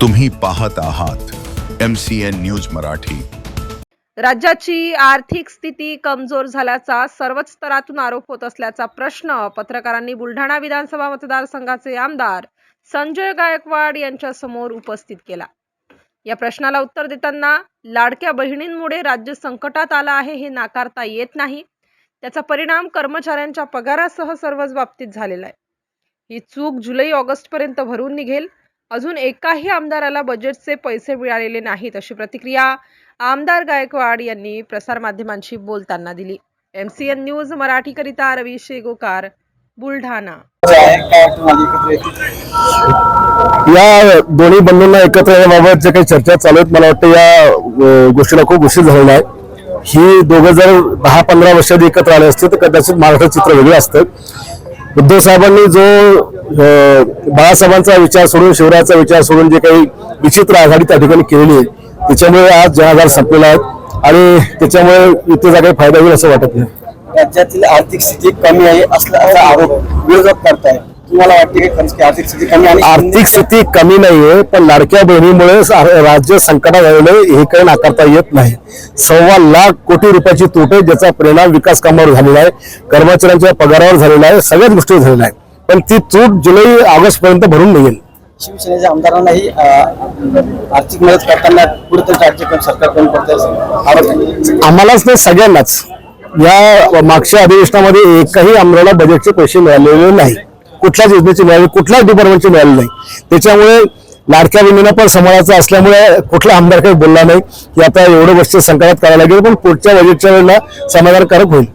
तुम्ही पाहत आहात M C N news Marathi. राज्याची आर्थिक स्थिती कमजोर झाल्याचा सर्वच स्तरातून आरोप होत असल्याचा प्रश्न पत्रकारांनी बुलढाणा विधानसभा मतदारसंघाचे आमदार संजय गायकवाड यांच्या समोर उपस्थित केला. या प्रश्नाला उत्तर देताना लाडक्या बहिणींमुळे राज्य संकटात आलं आहे हे नाकारता येत नाही. त्याचा परिणाम कर्मचाऱ्यांच्या पगारासह सर्वच बाबतीत झालेला आहे. ही चूक जुलै ऑगस्टपर्यंत भरून निघेल. अजून एकाही आमदाराला बजेटचे पैसे मिळालेले नाहीत अशी प्रतिक्रिया आमदार गायकवाड यांनी प्रसारमाध्यमांशी बोलताना दिली. एम सी एन न्यूज मराठीकरिता रवी शेगोकार बुलढाणा. या दोन्ही बंधूंना एकत्र येण्याबाबत जे काही चर्चा चालू आहेत मला वाटतं या गोष्टीला खूप उशीर झालेला आहे. ही दोघं जर दहा पंधरा वर्षात एकत्र आले असते तर कदाचित महाराष्ट्र चित्र वेगळं असतं. उद्धव साहेबांनी जो बाळासाहेबांचा विचार सोडून शिवरायाचा विचार सोडून जे काही विचित्र आघाडी त्या ठिकाणी केलेली आहे त्याच्यामुळे आज जनाधार संपलेला आहे आणि त्याच्यामुळे युतीचा काही फायदा होईल असं वाटत नाही. राज्यातील आर्थिक स्थिती कमी आहे असला असा आरोप विरोधक करताय तुम्हाला वाटते की आर्थिक स्थिती कमी आणि आर्थिक स्थिती कमी नाहीये पण लाडक्या बहिणीमुळे राज्य संकटात आलेलं हे काही नाकारता येत नाही. सव्वा लाख कोटी रुपयाची तूट आहे ज्याचा परिणाम विकास कामावर झालेला आहे कर्मचाऱ्यांच्या पगारावर झालेला आहे सगळ्याच गोष्टी झालेल्या आहे पण ती तूट जुलै ऑगस्ट पर्यंत भरून निघेल शिवसेनेच्या आमदारांनाही आर्थिक मदत करताना कुठेतरी राज्य सरकार कमी पडते. आम्हालाच नाही सगळ्यांनाच. या मागच्या अधिवेशनामध्ये एकही आमदाराला बजेटचे पैसे मिळालेले नाही. कुठल्याच योजनेचे मिळाले कुठल्याच डिपार्टमेंटचे मिळाले नाही. त्याच्यामुळे लाडक्या बहिणींना पण समाजाचा असल्यामुळे कुठला आमदार काही बोलला नाही. की आता एवढं वर्ष संकटात करायला लागेल पण पुढच्या बजेटच्या वेळेला समाधानकारक होईल.